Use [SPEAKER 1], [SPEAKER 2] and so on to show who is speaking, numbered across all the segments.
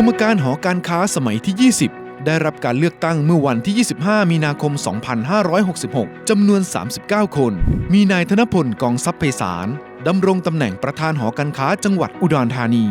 [SPEAKER 1] กรรมการหอการค้าสมัยที่ 20 ได้รับการเลือกตั้งเมื่อวันที่ 25 มีนาคม 2566 จำนวน 39 คน มีนายธนพลกองทรัพย์ไพศาลดำรงตำแหน่งประธานหอการค้าจังหวัดอุดรธานี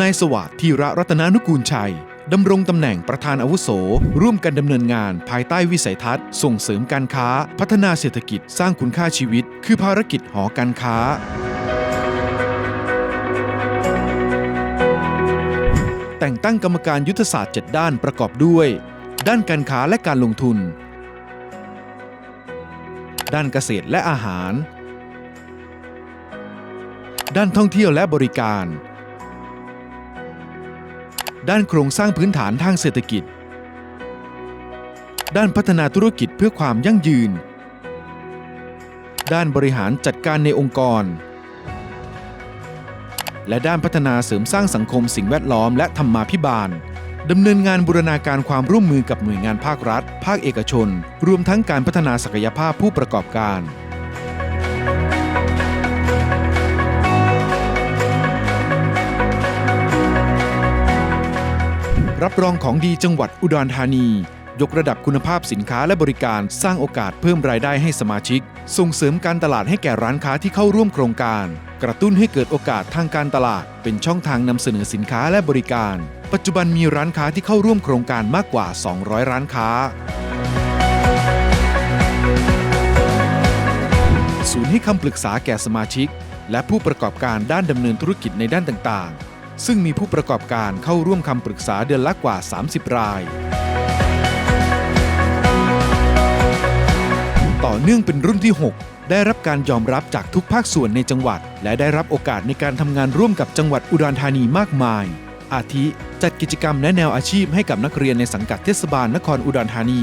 [SPEAKER 1] นายสวัสดิ์ธีระรัตนานุกูลชัยดำรงตำแหน่งประธานอาวุโส ร่วมกันดำเนินงานภายใต้วิสัยทัศน์ ส่งเสริมการค้า พัฒนาเศรษฐกิจสร้างคุณค่าชีวิต คือภารกิจหอการค้า แต่งตั้งกรรมการยุทธศาสตร์ 7 ด้านประกอบด้วย ด้านการค้าและการลงทุน ด้านเกษตรและอาหาร ด้านท่องเที่ยวและบริการ ด้านโครงสร้างพื้นฐานทางเศรษฐกิจ ด้านพัฒนาธุรกิจเพื่อความยั่งยืน ด้านบริหารจัดการในองค์กร และด้านพัฒนาเสริมสร้างสังคมสิ่งแวดล้อมและธรรมาภิบาลดำเนินงานบูรณาการความร่วมมือกับหน่วยงานภาครัฐ ภาคเอกชน รวมทั้งการพัฒนาศักยภาพผู้ประกอบการรับรองของดีจังหวัดอุดรธานี ยกระดับคุณภาพสินค้าและบริการสร้างโอกาสเพิ่มรายได้ให้สมาชิก ส่งเสริมการตลาดให้แก่ร้านค้าที่เข้าร่วมโครงการ กระตุ้นให้เกิดโอกาสทางการตลาด เป็นช่องทางนำเสนอสินค้าและบริการ ปัจจุบันมีร้านค้าที่เข้าร่วมโครงการมากกว่า 200 ร้านค้าศูนย์ให้คำปรึกษาแก่สมาชิก และผู้ประกอบการด้านดำเนินธุรกิจในด้านต่างๆ ซึ่งมีผู้ประกอบการเข้าร่วมคำปรึกษาเดือนละกว่า 30 ราย ต่อเนื่องเป็นรุ่นที่ 6 ได้รับการยอมรับจากทุกภาคส่วนในจังหวัด และได้รับโอกาสในการทำงานร่วมกับจังหวัดอุดรธานีมากมาย อาทิจัดกิจกรรมและแนวอาชีพให้กับนักเรียนในสังกัดเทศบาลนครอุดรธานี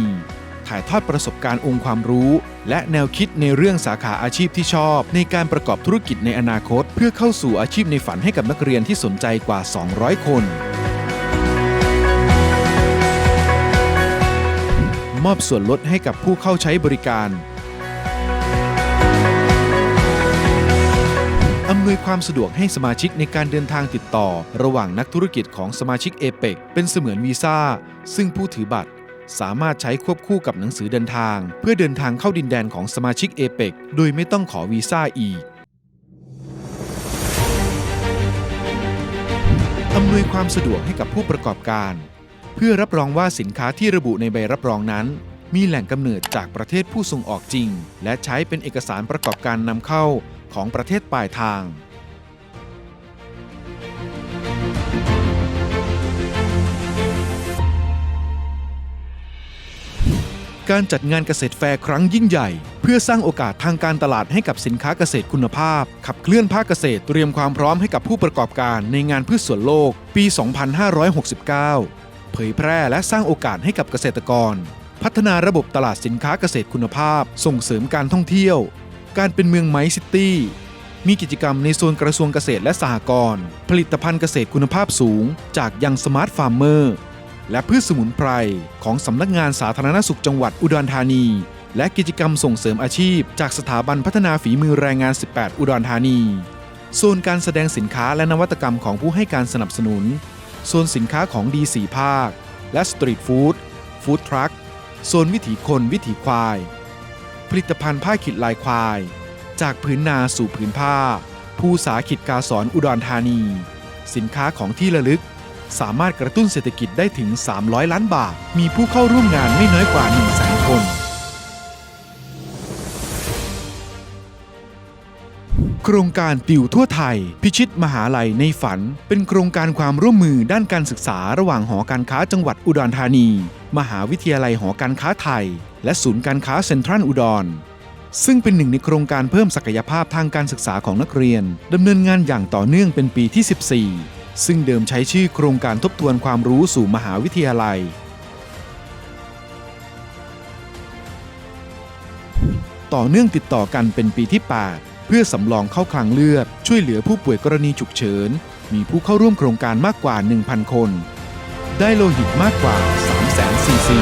[SPEAKER 1] ถ่ายทอดประสบการณ์องค์ความรู้ และแนวคิดในเรื่องสาขาอาชีพที่ชอบ ในการประกอบธุรกิจในอนาคต เพื่อเข้าสู่อาชีพในฝันให้กับนักเรียนที่สนใจกว่า 200 คนมอบส่วนลดให้กับผู้เข้าใช้บริการ อำนวยความสะดวกให้สมาชิกในการเดินทางติดต่อ ระหว่างนักธุรกิจของสมาชิกเอเปกเป็นเสมือนวีซ่า ซึ่งผู้ถือบัตร สามารถใช้ควบคู่กับหนังสือเดินทาง เพื่อเดินทางเข้าดินแดนของสมาชิกเอเปกโดยไม่ต้องขอวีซ่าอีกอำนวยความสะดวกให้กับผู้ประกอบการ เพื่อรับรองว่าสินค้าที่ระบุในใบรับรองนั้น มีแหล่งกำเนิดจากประเทศผู้ส่งออกจริง และใช้เป็นเอกสารประกอบการนำเข้า ของประเทศปลายทาง การจัดงานเกษตรแฟร์ครั้งยิ่งใหญ่ เพื่อสร้างโอกาสทางการตลาดให้กับสินค้าเกษตรคุณภาพ ขับเคลื่อนภาคเกษตรเตรียมความพร้อมให้กับผู้ประกอบการในงานพืชสวนโลกปี 2569 เผยแพร่และสร้างโอกาสให้กับเกษตรกร พัฒนาระบบตลาดสินค้าเกษตรคุณภาพ ส่งเสริมการท่องเที่ยว การเป็นเมืองไมซิตี้ มีกิจกรรมในโซนกระทรวงเกษตรและสหกรณ์ผลิตภัณฑ์เกษตรคุณภาพสูง จากยังสมาร์ทฟาร์มเมอร์ และพืชสมุนไพร ของสำนักงานสาธารณสุขจังหวัดอุดรธานี และกิจกรรมส่งเสริมอาชีพ จากสถาบันพัฒนาฝีมือแรงงาน 18 อุดรธานี โซนการแสดงสินค้าและนวัตกรรมของผู้ให้การสนับสนุน โซนสินค้าของดีสีภาค และสตรีทฟู้ด ฟู้ดทรัค โซนวิถีคนวิถีควาย ผลิตภัณฑ์ผ้าขิดลายควาย จากผืนนาสู่ผืนผ้า ผู้สาขิดกาสอนอุดรธานี สินค้าของที่ระลึก สามารถกระตุ้นเศรษฐกิจได้ถึง 300 ล้านบาท มีผู้เข้าร่วมงานไม่น้อยกว่า 1 0 0 0 0แสนคน โครงการติวทั่วไทย พิชิตมหาลัยในฝัน เป็นโครงการความร่วมมือด้านการศึกษาระหว่างหอการค้าจังหวัดอุดรธานี มหาวิทยาลัยหอการค้าไทย และศูนย์การค้าเซ็นทรัลอุดร ซึ่งเป็นหนึ่งในโครงการเพิ่มศักยภาพทางการศึกษาของนักเรียนดำเนินงานอย่างต่อเนื่องเป็นปีที่ 14 ซึ่งเดิมใช้ชื่อโครงการทบทวนความรู้สู่มหาวิทยาลัย ต่อเนื่องติดต่อกันเป็นปีที่ 8 เพื่อสำรองเข้าคลังเลือด ช่วยเหลือผู้ป่วยกรณีฉุกเฉิน มีผู้เข้าร่วมโครงการมากกว่า 1,000 คน ได้โลหิตมากกว่า300,000ซีซี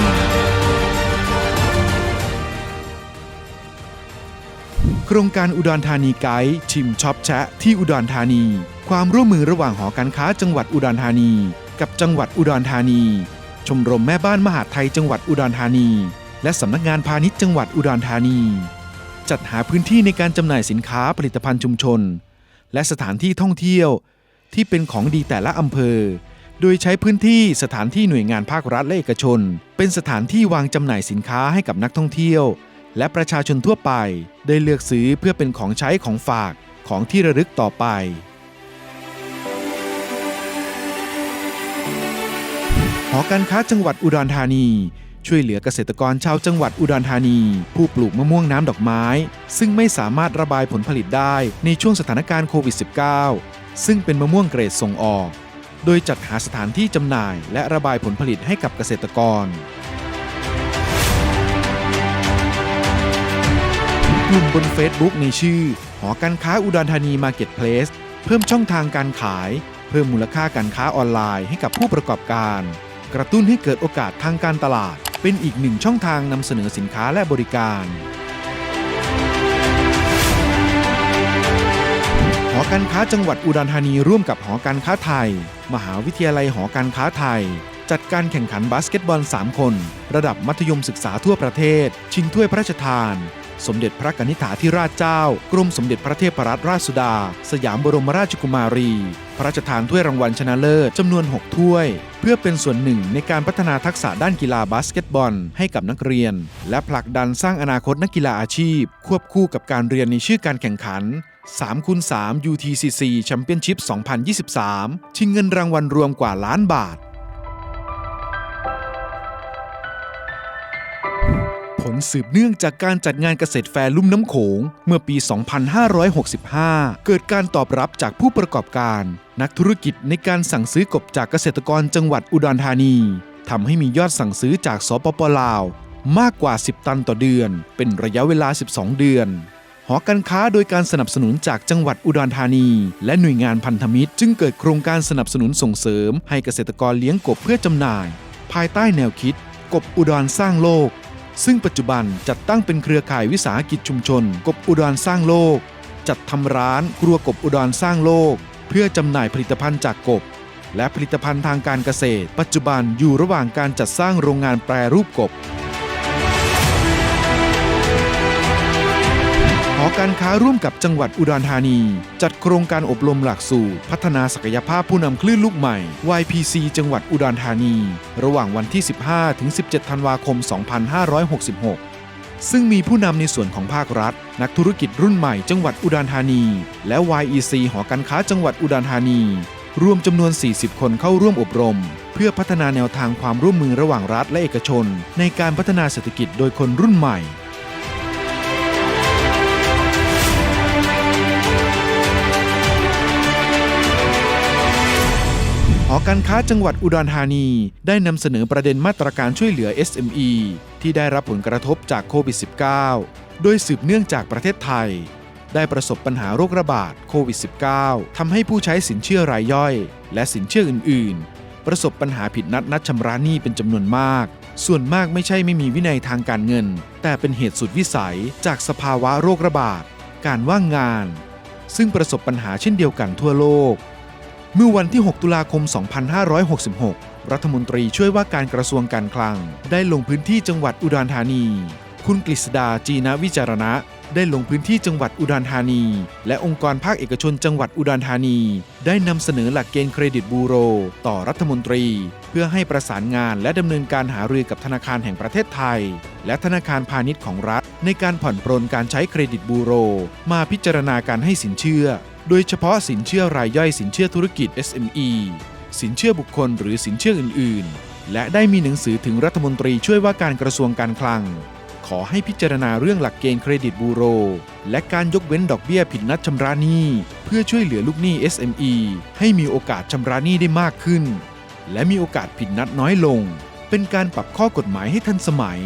[SPEAKER 1] โครงการอุดรธานีไกด์ชิมช็อปแชะที่อุดรธานี ความร่วมมือระหว่างหอการค้าจังหวัดอุดรธานี กับจังหวัดอุดรธานี ชมรมแม่บ้านมหาดไทยจังหวัดอุดรธานี และสำนักงานพาณิชย์จังหวัดอุดรธานี จัดหาพื้นที่ในการจำหน่ายสินค้าผลิตภัณฑ์ชุมชน และสถานที่ท่องเที่ยว ที่เป็นของดีแต่ละอำเภอ โดยใช้พื้นที่สถานที่หน่วยงานภาครัฐและเอกชน เป็นสถานที่วางจำหน่ายสินค้าให้กับนักท่องเที่ยว และประชาชนทั่วไปได้เลือกซื้อเพื่อเป็นของใช้ของฝากของที่ระลึกต่อไป หอการค้าจังหวัดอุดรธานี ช่วยเหลือเกษตรกรชาวจังหวัดอุดรธานี ผู้ปลูกมะม่วงน้ำดอกไม้ ซึ่งไม่สามารถระบายผลผลิตได้ในช่วงสถานการณ์โควิด -19 ซึ่งเป็นมะม่วงเกรดส่งออก โดยจัดหาสถานที่จำหน่ายและระบายผลผลิตให้กับเกษตรกร กลุ่มบน Facebook ในชื่อ หอการค้าอุดรธานีมาร์เก็ตเพลสเพิ่มช่องทางการขาย เพิ่มมูลค่าการค้าออนไลน์ให้กับผู้ประกอบการ กระตุ้นให้เกิดโอกาสทางการตลาด เป็นอีกหนึ่งช่องทางนำเสนอสินค้าและบริการหอการค้าจังหวัดอุดรธานีร่วมกับหอการค้าไทย มหาวิทยาลัยหอการค้าไทย จัดการแข่งขันบาสเกตบอล 3 คน ระดับมัธยมศึกษาทั่วประเทศ ชิงถ้วยพระราชทาน สมเด็จพระกนิษฐาธิราชเจ้า กรมสมเด็จพระเทพรัตนราชสุดา สยามบรมราชกุมารี พระราชทานถ้วยรางวัลชนะเลิศจำนวน 6 ถ้วย เพื่อเป็นส่วนหนึ่งในการพัฒนาทักษะด้านกีฬาบาสเกตบอล ให้กับนักเรียน และผลักดันสร้างอนาคตนักกีฬาอาชีพ ควบคู่กับการเรียนในชื่อการแข่งขัน3คูณ3 UTCC Championship 2023 ชิงเงินรางวัลรวมกว่าล้านบาท ลสืบเนื่องจากการจัดงานเกษตรแฟร์ลุ่มน้ำโขง เมื่อปี 2565 เกิดการตอบรับจากผู้ประกอบการ นักธุรกิจในการสั่งซื้อกบจากเกษตรกรจังหวัดอุดรธานีทำให้มียอดสั่งซื้อจากสปปลาว มากกว่า 10 ตันต่อเดือน เป็นระยะเวลา 12 เดือนหอการค้าโดยการสนับสนุนจากจังหวัดอุดรธานี และหน่วยงานพันธมิตร จึงเกิดโครงการสนับสนุนส่งเสริม ให้เกษตรกรเลี้ยงกบเพื่อจำหน่าย ภายใต้แนวคิด กบอุดรสร้างโลก ซึ่งปัจจุบันจัดตั้งเป็นเครือข่ายวิสาหกิจชุมชน กบอุดรสร้างโลก จัดทำร้านครัวกบอุดรสร้างโลก เพื่อจำหน่ายผลิตภัณฑ์จากกบ และผลิตภัณฑ์ทางการเกษตร ปัจจุบันอยู่ระหว่างการจัดสร้างโรงงานแปรรูปกบ การค้าร่วมกับจังหวัดอุดรธานี จัดโครงการอบรมหลักสูตร พัฒนาศักยภาพผู้นำคลื่นลูกใหม่ YPC จังหวัดอุดรธานี ระหว่างวันที่ 15 ถึง 17 ธันวาคม 2566 ซึ่งมีผู้นำในส่วนของภาครัฐ นักธุรกิจรุ่นใหม่จังหวัดอุดรธานี และ YEC หอการค้าจังหวัดอุดรธานี รวมจำนวน 40 คนเข้าร่วมอบรม เพื่อพัฒนาแนวทางความร่วมมือระหว่างรัฐและเอกชน ในการพัฒนาเศรษฐกิจโดยคนรุ่นใหม่ การค้าจังหวัดอุดรธานี ได้นำเสนอประเด็นมาตรการช่วยเหลือ SME ที่ได้รับผลกระทบจากโควิด -19 โดยสืบเนื่องจากประเทศไทย ได้ประสบปัญหาโรคระบาดโควิด -19 ทำให้ผู้ใช้สินเชื่อรายย่อย และสินเชื่ออื่น ๆ ประสบปัญหาผิดนัดนัดชำระหนี้เป็นจำนวนมาก ส่วนมากไม่ใช่ไม่มีวินัยทางการเงิน แต่เป็นเหตุสุดวิสัยจากสภาวะโรคระบาด การว่างงาน ซึ่งประสบปัญหาเช่นเดียวกันทั่วโลก เมื่อวันที่ 6 ตุลาคม 2566 รัฐมนตรีช่วยว่าการกระทรวงการคลัง ได้ลงพื้นที่จังหวัดอุดรธานี คุณกฤษดาจีนวิจารณะ ได้ลงพื้นที่จังหวัดอุดรธานี และองค์กรภาคเอกชนจังหวัดอุดรธานี ได้นำเสนอหลักเกณฑ์เครดิตบูโร ต่อรัฐมนตรี เพื่อให้ประสานงานและดำเนินการหารือกับธนาคารแห่งประเทศไทย และธนาคารพาณิชย์ของรัฐ ในการผ่อนปรนการใช้เครดิตบูโร มาพิจารณาการให้สินเชื่อ โดยเฉพาะสินเชื่อรายย่อยสินเชื่อธุรกิจ SME สินเชื่อบุคคลหรือสินเชื่ออื่น ๆ และได้มีหนังสือถึงรัฐมนตรีช่วยว่าการกระทรวงการคลัง ขอให้พิจารณาเรื่องหลักเกณฑ์เครดิตบูโร และการยกเว้นดอกเบี้ยผิดนัดชำระหนี้ เพื่อช่วยเหลือลูกหนี้ SME ให้มีโอกาสชำระหนี้ได้มากขึ้น และมีโอกาสผิดนัดน้อยลง เป็นการปรับข้อกฎหมายให้ทันสมัย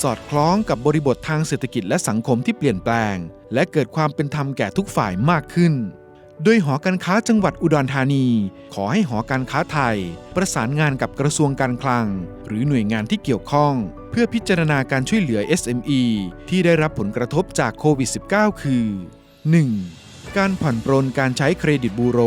[SPEAKER 1] สอดคล้องกับบริบททางเศรษฐกิจและสังคมที่เปลี่ยนแปลง และเกิดความเป็นธรรมแก่ทุกฝ่ายมากขึ้น โดยหอการค้าจังหวัดอุดรธานี ขอให้หอการค้าไทย ประสานงานกับกระทรวงการคลัง หรือหน่วยงานที่เกี่ยวข้อง เพื่อพิจารณาการช่วยเหลือ SME ที่ได้รับผลกระทบจากโควิด -19 คือ 1. การผ่อนปรนการใช้เครดิตบูโร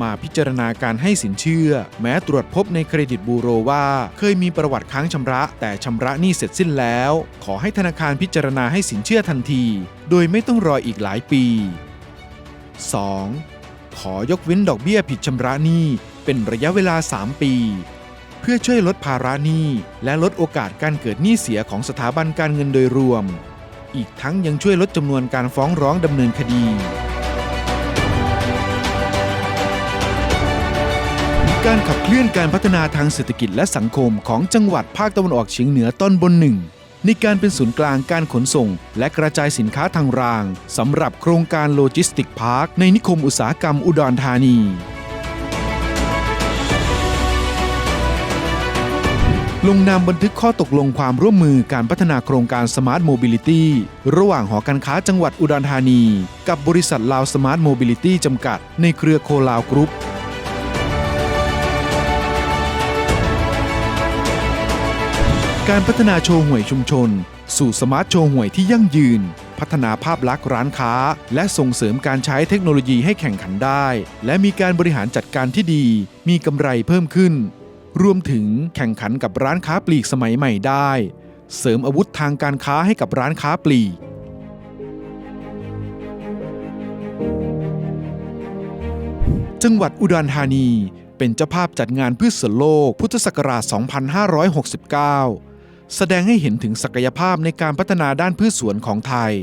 [SPEAKER 1] มาพิจารณาการให้สินเชื่อ แม้ตรวจพบในเครดิตบูโรว่าเคยมีประวัติค้างชำระ แต่ชำระหนี้เสร็จสิ้นแล้ว ขอให้ธนาคารพิจารณาให้สินเชื่อทันที โดยไม่ต้องรออีกหลายปี 2. ขอยกเว้นดอกเบี้ยผิดชำระหนี้เป็นระยะเวลา 3 ปี เพื่อช่วยลดภาระหนี้และลดโอกาสการเกิดหนี้เสียของสถาบันการเงินโดยรวม อีกทั้งยังช่วยลดจำนวนการฟ้องร้องดำเนินคดี การขับเคลื่อนการพัฒนาทางเศรษฐกิจและสังคมของจังหวัดภาคตะวันออกเฉียงเหนือตอนบนหนึ่ง ในการเป็นศูนย์กลางการขนส่ง และกระจายสินค้าทางรางสำหรับโครงการโลจิสติกพาร์คในนิคมอุตสาหกรรมอุดรธานีลงนามบันทึกข้อตกลงความร่วมมือการพัฒนาโครงการ Smart Mobility ระหว่างหอการค้าจังหวัดอุดรธานี กับบริษัทลาว Smart Mobility จำกัด ในเครือโคลาวกรุ๊ป การพัฒนาโชว์หวยชุมชน สู่สมาร์ทโชว์หวยที่ยั่งยืน พัฒนาภาพลักษณ์ร้านค้า และส่งเสริมการใช้เทคโนโลยีให้แข่งขันได้ และมีการบริหารจัดการที่ดี มีกำไรเพิ่มขึ้น รวมถึงแข่งขันกับร้านค้าปลีกสมัยใหม่ได้ เสริมอาวุธทางการค้าให้กับร้านค้าปลีกจังหวัดอุดรธานี เป็นเจ้าภาพจัดงานพืชสวนโลกพุทธศักราช 2569 แสดงให้เห็นถึงศักยภาพในการพัฒนาด้านพืชสวนของไทย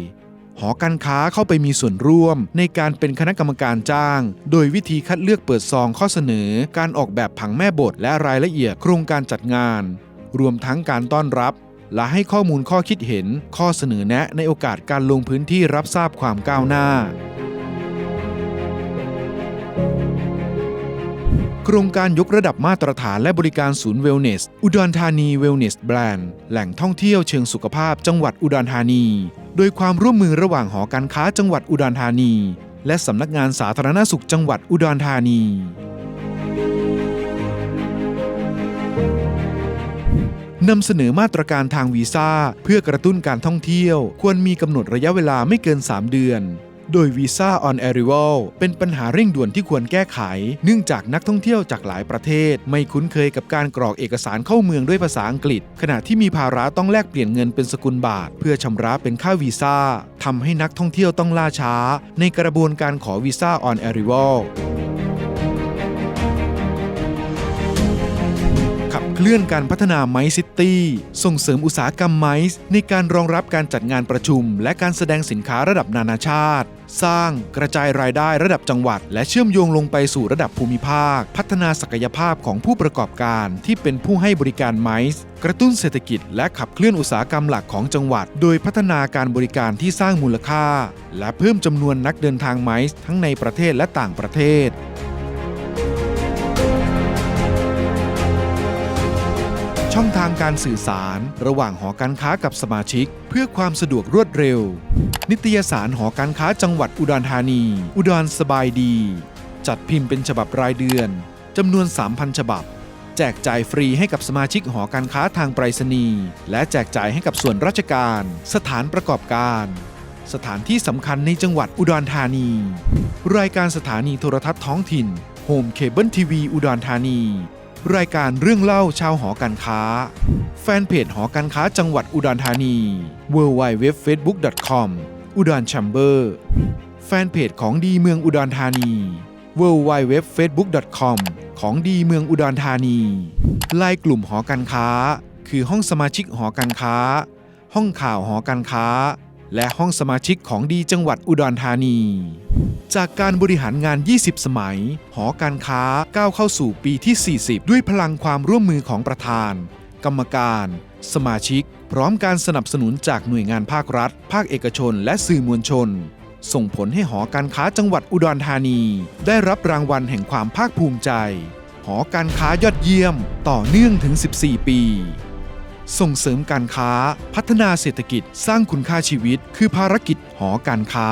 [SPEAKER 1] หอการค้าเข้าไปมีส่วนร่วมในการเป็นคณะกรรมการจ้าง โดยวิธีคัดเลือกเปิดซองข้อเสนอ การออกแบบผังแม่บทและรายละเอียดโครงการจัดงาน รวมทั้งการต้อนรับ และให้ข้อมูลข้อคิดเห็น ข้อเสนอแนะในโอกาสการลงพื้นที่รับทราบความก้าวหน้า ครงการยกระดับมาตรฐานและบริการศูนย์เวลเนส อุดรธานีเวลเนสแบรนด์แหล่งท่องเที่ยวเชิงสุขภาพจังหวัดอุดรธานี โดยความร่วมมือระหว่างหอการค้าจังหวัดอุดรธานี และสำนักงานสาธารณสุขจังหวัดอุดรธานีนำเสนอมาตรการทางวีซ่า เพื่อกระตุ้นการท่องเที่ยว ควรมีกำหนดระยะเวลาไม่เกิน 3 เดือน โดยวีซ่า on arrival เป็นปัญหาเร่งด่วนที่ควรแก้ไข เนื่องจากนักท่องเที่ยวจากหลายประเทศ ไม่คุ้นเคยกับการกรอกเอกสารเข้าเมืองด้วยภาษาอังกฤษ ขณะที่มีภาระต้องแลกเปลี่ยนเงินเป็นสกุลบาท เพื่อชำระเป็นค่าวีซ่าทำให้นักท่องเที่ยวต้องล่าช้า ในกระบวนการขอวีซ่า on arrival ขับ เคลื่อนการพัฒนาไมซ์ซิตี้ส่งเสริมอุตสาหกรรมไมซ์ในการรองรับการจัดงานประชุม และการแสดงสินค้าระดับนานาชาติ สร้างกระจายรายได้ระดับจังหวัด และเชื่อมโยงลงไปสู่ระดับภูมิภาค พัฒนาศักยภาพของผู้ประกอบการที่เป็นผู้ให้บริการไมซ์กระตุ้นเศรษฐกิจและขับเคลื่อนอุตสาหกรรมหลักของจังหวัด โดยพัฒนาการบริการที่สร้างมูลค่า และเพิ่มจำนวนนักเดินทางไมซ์ทั้งในประเทศและต่างประเทศ ช่องทางการสื่อสาร ระหว่างหอการค้ากับสมาชิก เพื่อความสะดวกรวดเร็ว นิตยสารหอการค้าจังหวัดอุดรธานี อุดรสบายดี จัดพิมพ์เป็นฉบับรายเดือนจำนวน 3,000 ฉบับ แจกจ่ายฟรีให้กับสมาชิกหอการค้าทางไปรษณีย์และแจกจ่ายให้กับส่วนราชการ สถานประกอบการ สถานที่สำคัญในจังหวัดอุดรธานี รายการสถานีโทรทัศน์ท้องถิ่นโฮมเคเบิลทีวีอุดรธานี รายการเรื่องเล่าชาวหอการค้า แฟนเพจหอการค้าจังหวัดอุดรธานี w w w f a c e b o o k c o m อุดรแชมเบอร์แฟนเพจของดีเมืองอุดรธานี w w w f a c e b o o k c o m ของดีเมืองอุดรธานีไลน์กลุ่มหอการค้า คือห้องสมาชิกหอการค้า ห้องข่าวหอการค้า และห้องสมาชิกของดีจังหวัดอุดรธานี จากการบริหารงาน 20 สมัย หอการค้าก้าวเข้าสู่ปีที่ 40 ด้วยพลังความร่วมมือของประธาน กรรมการ สมาชิก พร้อมการสนับสนุนจากหน่วยงานภาครัฐ ภาคเอกชน และสื่อมวลชน ส่งผลให้หอการค้าจังหวัดอุดรธานี ได้รับรางวัลแห่งความภาคภูมิใจ หอการค้ายอดเยี่ยม ต่อเนื่องถึง 14 ปี ส่งเสริมการค้า พัฒนาเศรษฐกิจ สร้างคุณค่าชีวิต คือภารกิจหอการค้า